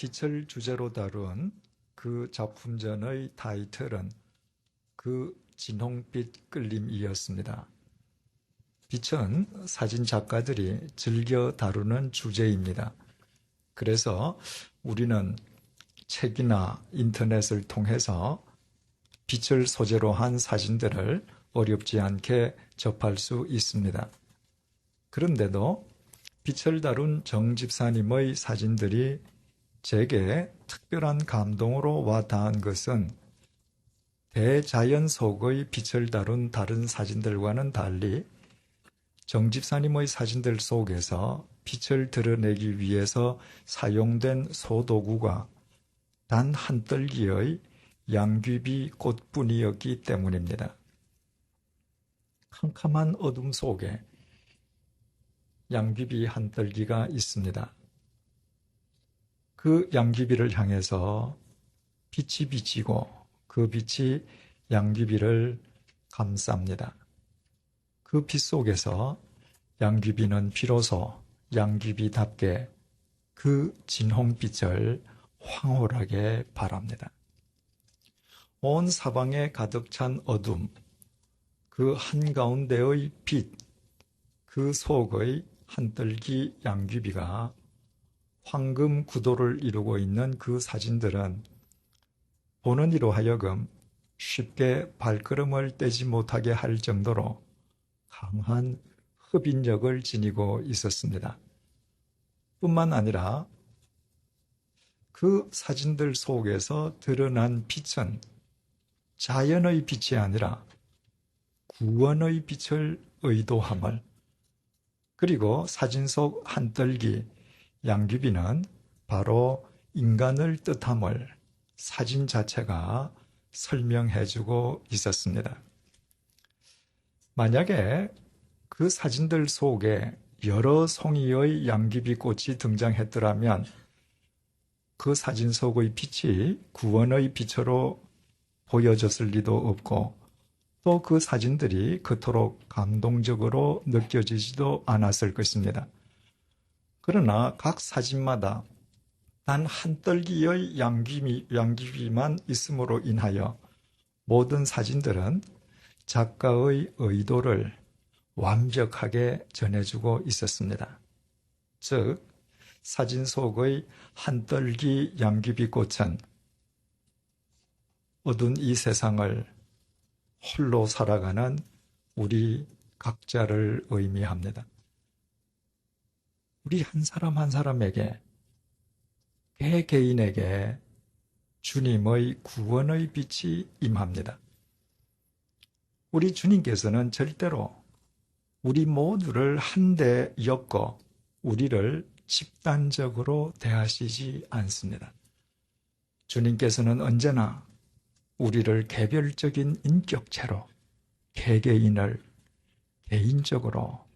빛을 주제로 다룬 그 작품전의 타이틀은 그 진홍빛 끌림이었습니다. 빛은 사진 작가들이 즐겨 다루는 주제입니다. 그래서 우리는 책이나 인터넷을 통해서 빛을 소재로 한 사진들을 어렵지 않게 접할 수 있습니다. 그런데도 빛을 다룬 정 집사님의 사진들이 제게 특별한 감동으로 와 닿은 것은 대자연 속의 빛을 다룬 다른 사진들과는 달리 정 집사님의 사진들 속에서 빛을 드러내기 위해서 사용된 소도구가 단 한 떨기의 양귀비 꽃뿐이었기 때문입니다. 캄캄한 어둠 속에 양귀비 한 떨기가 있습니다. 그 양귀비를 향해서 빛이 비치고 그 빛이 양귀비를 감쌉니다. 그 빛 속에서 양귀비는 비로소 양귀비답게 그 진홍빛을 황홀하게 바랍니다. 온 사방에 가득 찬 어둠, 그 한가운데의 빛, 그 속의 한떨기 양귀비가 황금 구도를 이루고 있는 그 사진들은 보는 이로 하여금 쉽게 발걸음을 떼지 못하게 할 정도로 강한 흡인력을 지니고 있었습니다. 뿐만 아니라 그 사진들 속에서 드러난 빛은 자연의 빛이 아니라 구원의 빛을 의도함을 그리고 사진 속 한떨기 양귀비는 바로 인간을 뜻함을 사진 자체가 설명해주고 있었습니다. 만약에 그 사진들 속에 여러 송이의 양귀비 꽃이 등장했더라면 그 사진 속의 빛이 구원의 빛으로 보여졌을 리도 없고 또 그 사진들이 그토록 감동적으로 느껴지지도 않았을 것입니다. 그러나 각 사진마다 단 한 떨기의 양귀비, 양귀비만 있음으로 인하여 모든 사진들은 작가의 의도를 완벽하게 전해주고 있었습니다. 즉, 사진 속의 한떨기 양귀비 꽃은 어두운 이 세상을 홀로 살아가는 우리 각자를 의미합니다. 우리 한 사람 한 사람에게 개 개인에게 주님의 구원의 빛이 임합니다. 우리 주님께서는 절대로 우리 모두를 한데 엮어 우리를 집단적으로 대하시지 않습니다. 주님께서는 언제나 우리를 개별적인 인격체로 개개인을 개인적으로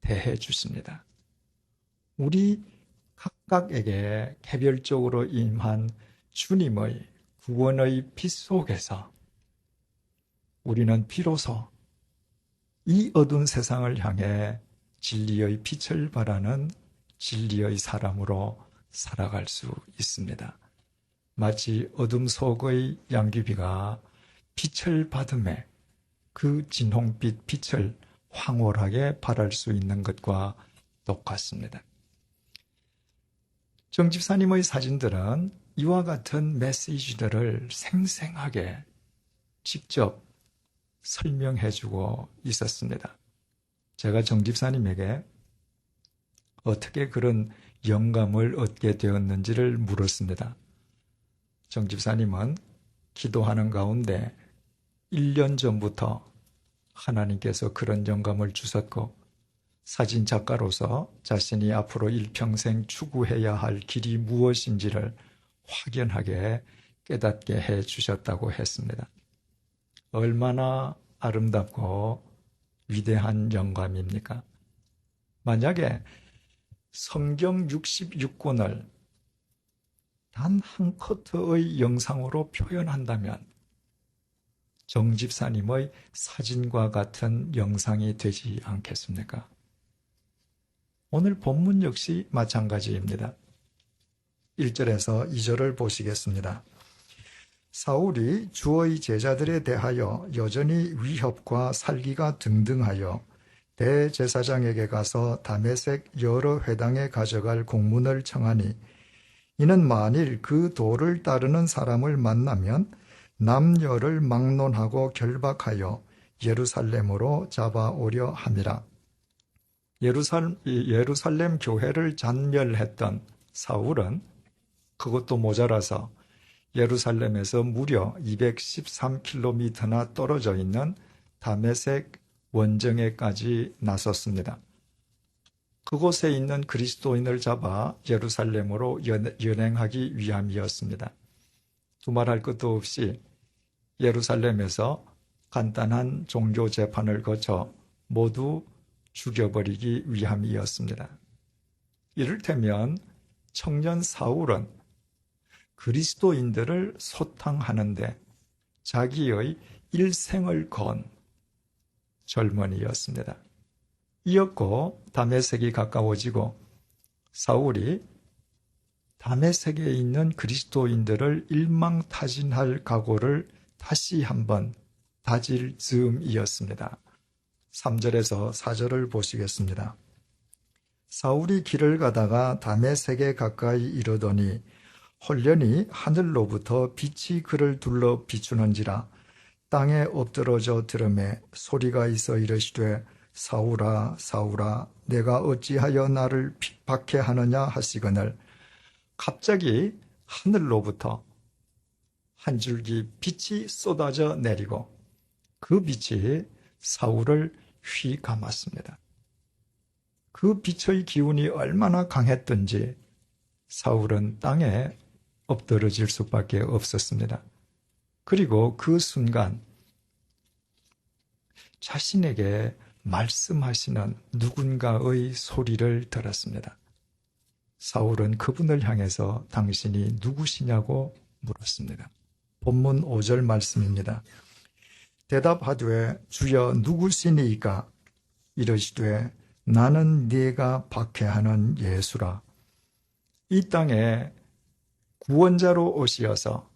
대해 주십니다. 우리 각각에게 개별적으로 임한 주님의 구원의 빛 속에서 우리는 비로소 이 어두운 세상을 향해 진리의 빛을 바라는 진리의 사람으로 살아갈 수 있습니다. 마치 어둠 속의 양귀비가 빛을 받음에 그 진홍빛 빛을 황홀하게 발할 수 있는 것과 똑같습니다. 정 집사님의 사진들은 이와 같은 메시지들을 생생하게 직접 설명해 주고 있었습니다. 제가 정 집사님에게 어떻게 그런 영감을 얻게 되었는지를 물었습니다. 정 집사님은 기도하는 가운데 1년 전부터 하나님께서 그런 영감을 주셨고 사진 작가로서 자신이 앞으로 일평생 추구해야 할 길이 무엇인지를 확연하게 깨닫게 해 주셨다고 했습니다. 얼마나 아름답고 위대한 영감입니까? 만약에 성경 66권을 단 한 커트의 영상으로 표현한다면 정집사님의 사진과 같은 영상이 되지 않겠습니까? 오늘 본문 역시 마찬가지입니다. 1절에서 2절을 보시겠습니다. 사울이 주의 제자들에 대하여 여전히 위협과 살기가 등등하여 대제사장에게 가서 다메섹 여러 회당에 가져갈 공문을 청하니 이는 만일 그 도를 따르는 사람을 만나면 남녀를 막론하고 결박하여 예루살렘으로 잡아오려 함이라. 예루살렘, 예루살렘 교회를 잔멸했던 사울은 그것도 모자라서 예루살렘에서 무려 213km나 떨어져 있는 다메섹 원정에까지 나섰습니다. 그곳에 있는 그리스도인을 잡아 예루살렘으로 연행하기 위함이었습니다. 두말할 것도 없이 예루살렘에서 간단한 종교 재판을 거쳐 모두 죽여버리기 위함이었습니다. 이를테면 청년 사울은 그리스도인들을 소탕하는데 자기의 일생을 건 젊은이였습니다. 이었고 다메섹이 가까워지고 사울이 다메섹에 있는 그리스도인들을 일망타진할 각오를 다시 한번 다질 즈음이었습니다. 3절에서 4절을 보시겠습니다. 사울이 길을 가다가 다메섹에 가까이 이르더니 홀련히 하늘로부터 빛이 그를 둘러 비추는지라 땅에 엎드러져 들음에 소리가 있어 이르시되 사울아 사울아 내가 어찌하여 나를 핍박해 하느냐 하시거늘 갑자기 하늘로부터 한 줄기 빛이 쏟아져 내리고 그 빛이 사울을 휘 감았습니다. 그 빛의 기운이 얼마나 강했던지 사울은 땅에 엎드러질 수밖에 없었습니다. 그리고 그 순간 자신에게 말씀하시는 누군가의 소리를 들었습니다. 사울은 그분을 향해서 당신이 누구시냐고 물었습니다. 본문 5절 말씀입니다. 대답하되 주여 누구시니이까? 이르시되 나는 네가 박해하는 예수라. 이 땅에 구원자로 오시어서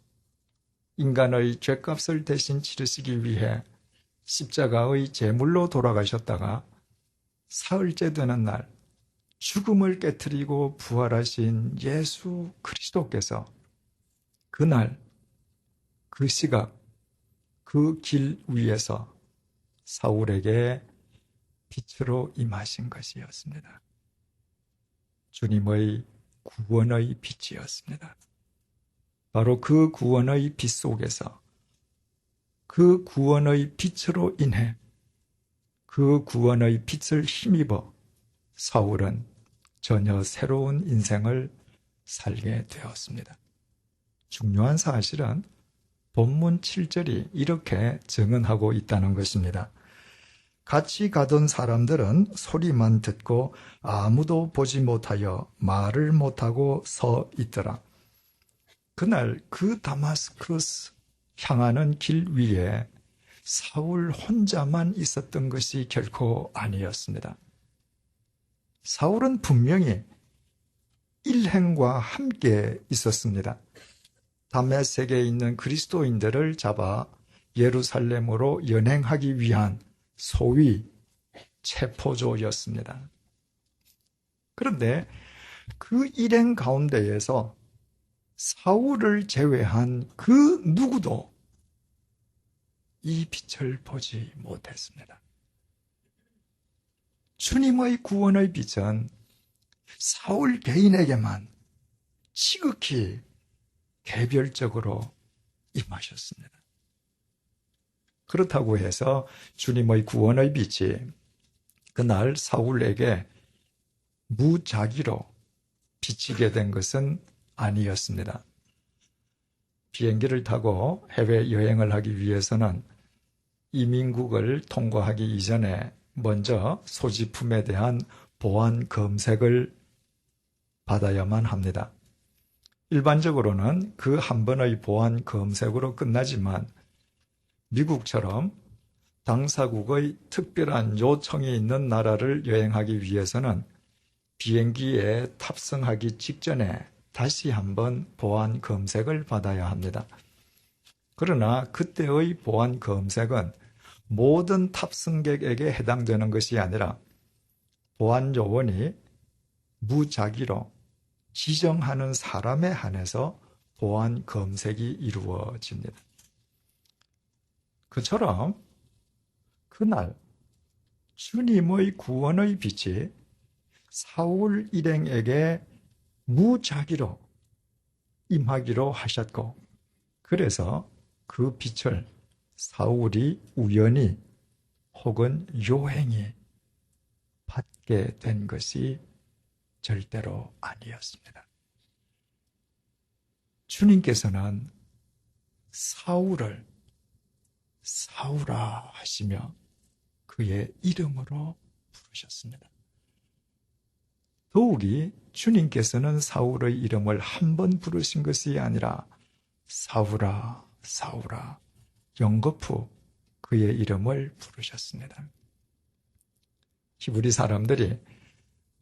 인간의 죄값을 대신 치르시기 위해 십자가의 제물로 돌아가셨다가 사흘째 되는 날 죽음을 깨뜨리고 부활하신 예수 그리스도께서 그날 그 시각 그 길 위에서 사울에게 빛으로 임하신 것이었습니다. 주님의 구원의 빛이었습니다. 바로 그 구원의 빛 속에서 그 구원의 빛으로 인해 그 구원의 빛을 힘입어 사울은 전혀 새로운 인생을 살게 되었습니다. 중요한 사실은 본문 7절이 이렇게 증언하고 있다는 것입니다. 같이 가던 사람들은 소리만 듣고 아무도 보지 못하여 말을 못하고 서 있더라. 그날 그 다마스커스 향하는 길 위에 사울 혼자만 있었던 것이 결코 아니었습니다. 사울은 분명히 일행과 함께 있었습니다. 담메색에 있는 그리스도인들을 잡아 예루살렘으로 연행하기 위한 소위 체포조였습니다. 그런데 그 일행 가운데에서 사울을 제외한 그 누구도 이 빛을 보지 못했습니다. 주님의 구원의 빛은 사울 개인에게만 지극히 개별적으로 임하셨습니다. 그렇다고 해서 주님의 구원의 빛이 그날 사울에게 무작위로 비치게 된 것은 아니었습니다. 비행기를 타고 해외 여행을 하기 위해서는 이민국을 통과하기 이전에 먼저 소지품에 대한 보안 검색을 받아야만 합니다. 일반적으로는 그 한 번의 보안 검색으로 끝나지만 미국처럼 당사국의 특별한 요청이 있는 나라를 여행하기 위해서는 비행기에 탑승하기 직전에 다시 한번 보안 검색을 받아야 합니다. 그러나 그때의 보안 검색은 모든 탑승객에게 해당되는 것이 아니라 보안 요원이 무작위로 지정하는 사람에 한해서 보안 검색이 이루어집니다. 그처럼 그날 주님의 구원의 빛이 사울 일행에게 무작위로 임하기로 하셨고 그래서 그 빛을 사울이 우연히 혹은 요행이 받게 된 것이 절대로 아니었습니다. 주님께서는 사울을 사울아 하시며 그의 이름으로 부르셨습니다. 더욱이 주님께서는 사울의 이름을 한 번 부르신 것이 아니라 사울아, 사울아, 영거푸 그의 이름을 부르셨습니다. 히브리 사람들이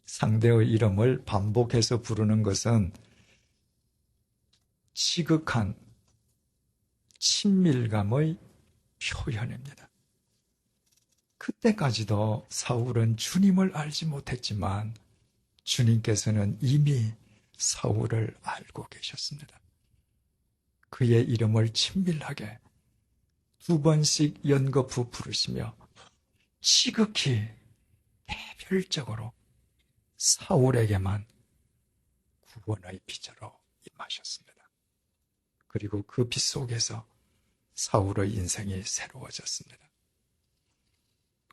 상대의 이름을 반복해서 부르는 것은 지극한 친밀감의 표현입니다. 그때까지도 사울은 주님을 알지 못했지만 주님께서는 이미 사울을 알고 계셨습니다. 그의 이름을 친밀하게 두 번씩 연거푸 부르시며 지극히 개별적으로 사울에게만 구원의 비자로 임하셨습니다. 그리고 그 빛 속에서 사울의 인생이 새로워졌습니다.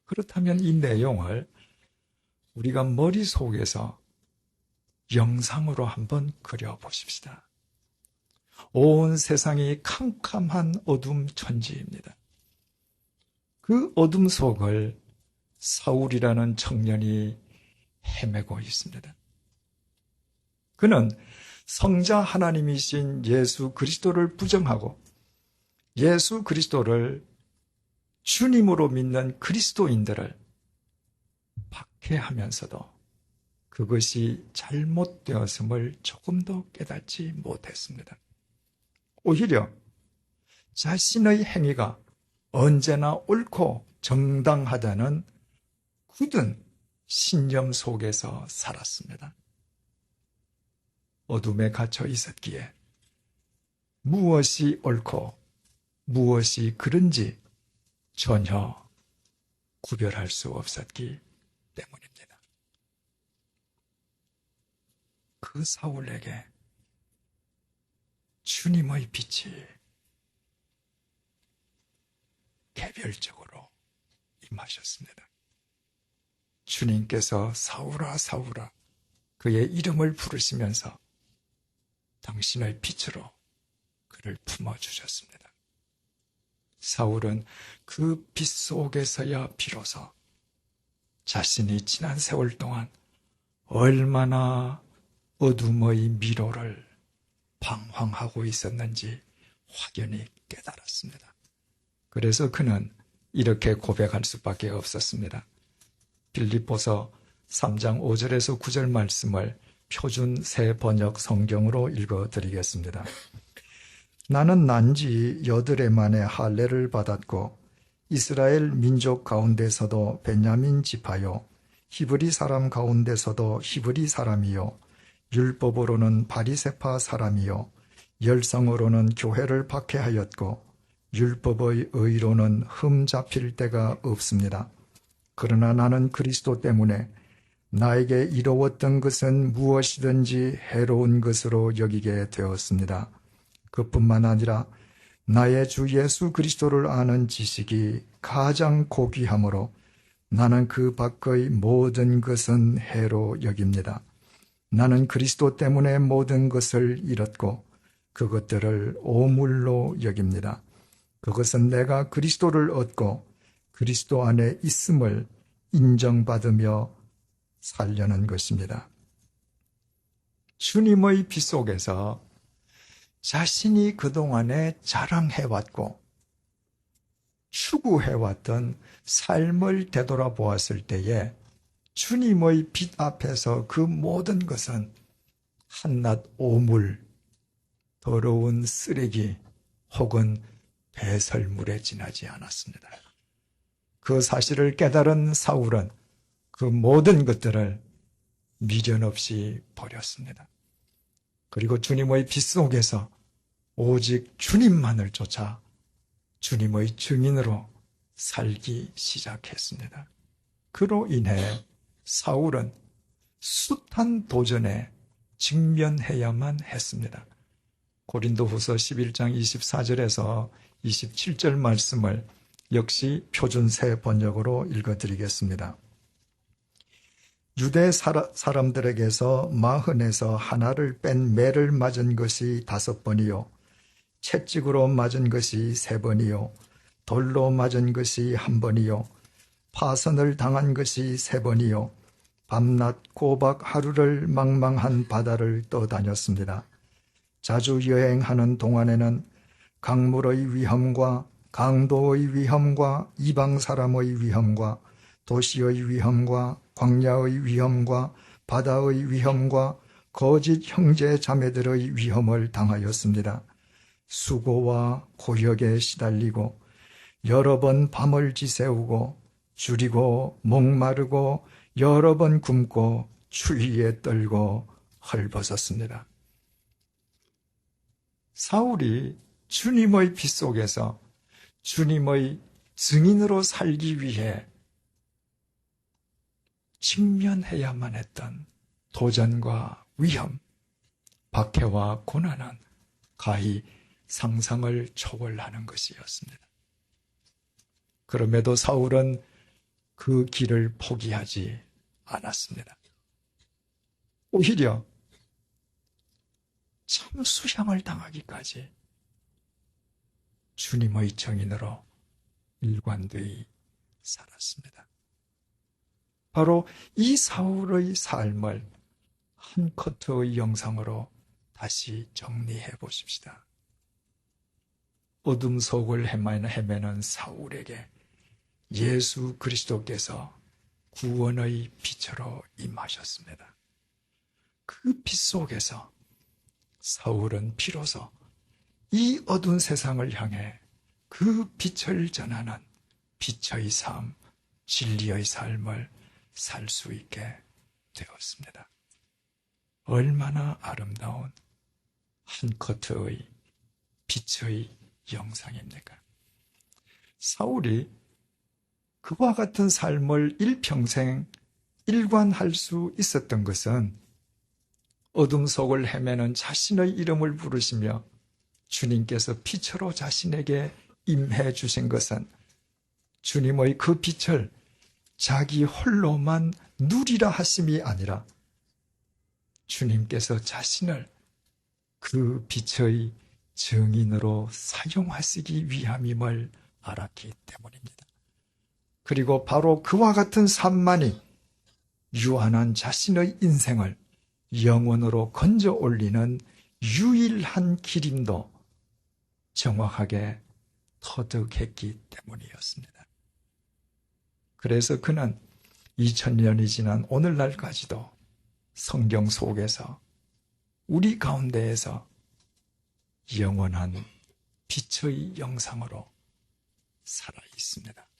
그렇다면 이 내용을 우리가 머릿속에서 영상으로 한번 그려보십시다. 온 세상이 캄캄한 어둠 천지입니다. 그 어둠 속을 사울이라는 청년이 헤매고 있습니다. 그는 성자 하나님이신 예수 그리스도를 부정하고 예수 그리스도를 주님으로 믿는 그리스도인들을 박해하면서도 그것이 잘못되었음을 조금도 깨닫지 못했습니다. 오히려 자신의 행위가 언제나 옳고 정당하다는 굳은 신념 속에서 살았습니다. 어둠에 갇혀 있었기에 무엇이 옳고 무엇이 그른지 전혀 구별할 수 없었기 때문입니다. 그 사울에게 주님의 빛이 개별적으로 임하셨습니다. 주님께서 사울아 사울아 그의 이름을 부르시면서 당신의 빛으로 그를 품어주셨습니다. 사울은 그 빛 속에서야 비로소 자신이 지난 세월 동안 얼마나 어둠의 미로를 방황하고 있었는지 확연히 깨달았습니다. 그래서 그는 이렇게 고백할 수밖에 없었습니다. 빌립보서 3장 5절에서 9절 말씀을 표준 새 번역 성경으로 읽어 드리겠습니다. 나는 난지 여드레 만에 할례를 받았고 이스라엘 민족 가운데서도 베냐민 지파요 히브리 사람 가운데서도 히브리 사람이요 율법으로는 바리세파 사람이요 열성으로는 교회를 박해하였고 율법의 의로는 흠 잡힐 데가 없습니다. 그러나 나는 그리스도 때문에 나에게 이로웠던 것은 무엇이든지 해로운 것으로 여기게 되었습니다. 그뿐만 아니라 나의 주 예수 그리스도를 아는 지식이 가장 고귀하므로 나는 그 밖의 모든 것은 해로 여깁니다. 나는 그리스도 때문에 모든 것을 잃었고 그것들을 오물로 여깁니다. 그것은 내가 그리스도를 얻고 그리스도 안에 있음을 인정받으며 살려는 것입니다. 주님의 빛 속에서 자신이 그동안에 자랑해왔고 추구해왔던 삶을 되돌아보았을 때에 주님의 빛 앞에서 그 모든 것은 한낱 오물, 더러운 쓰레기 혹은 배설물에 지나지 않았습니다. 그 사실을 깨달은 사울은 그 모든 것들을 미련 없이 버렸습니다. 그리고 주님의 빛 속에서 오직 주님만을 쫓아 주님의 증인으로 살기 시작했습니다. 그로 인해 사울은 숱한 도전에 직면해야만 했습니다. 고린도 후서 11장 24절에서 27절 말씀을 역시 표준세 번역으로 읽어드리겠습니다. 유대 사람들에게서 마흔에서 하나를 뺀 매를 맞은 것이 다섯 번이요. 채찍으로 맞은 것이 세 번이요. 돌로 맞은 것이 한 번이요. 파선을 당한 것이 세 번이요. 밤낮 고박 하루를 망망한 바다를 떠다녔습니다. 자주 여행하는 동안에는 강물의 위험과 강도의 위험과 이방 사람의 위험과 도시의 위험과 광야의 위험과 바다의 위험과 거짓 형제 자매들의 위험을 당하였습니다. 수고와 고역에 시달리고 여러 번 밤을 지새우고 줄이고 목마르고 여러 번 굶고 추위에 떨고 헐벗었습니다. 사울이 주님의 빛 속에서 주님의 증인으로 살기 위해 직면해야만 했던 도전과 위험, 박해와 고난은 가히 상상을 초월하는 것이었습니다. 그럼에도 사울은 그 길을 포기하지 않았습니다. 오히려 참 수향을 당하기까지 주님의 정인으로 일관되이 살았습니다. 바로 이 사울의 삶을 한 커트의 영상으로 다시 정리해 보십시다. 어둠 속을 헤매는 사울에게 예수 그리스도께서 구원의 빛으로 임하셨습니다. 그 빛 속에서 사울은 비로소 이 어두운 세상을 향해 그 빛을 전하는 빛의 삶, 진리의 삶을 살 수 있게 되었습니다. 얼마나 아름다운 한 커트의 빛의 영상입니까? 사울이 그와 같은 삶을 일평생 일관할 수 있었던 것은 어둠 속을 헤매는 자신의 이름을 부르시며 주님께서 빛으로 자신에게 임해 주신 것은 주님의 그 빛을 자기 홀로만 누리라 하심이 아니라 주님께서 자신을 그 빛의 증인으로 사용하시기 위함임을 알았기 때문입니다. 그리고 바로 그와 같은 삶만이 유한한 자신의 인생을 영원으로 건져 올리는 유일한 기림도 정확하게 터득했기 때문이었습니다. 그래서 그는 2000년이 지난 오늘날까지도 성경 속에서 우리 가운데에서 영원한 빛의 영상으로 살아 있습니다.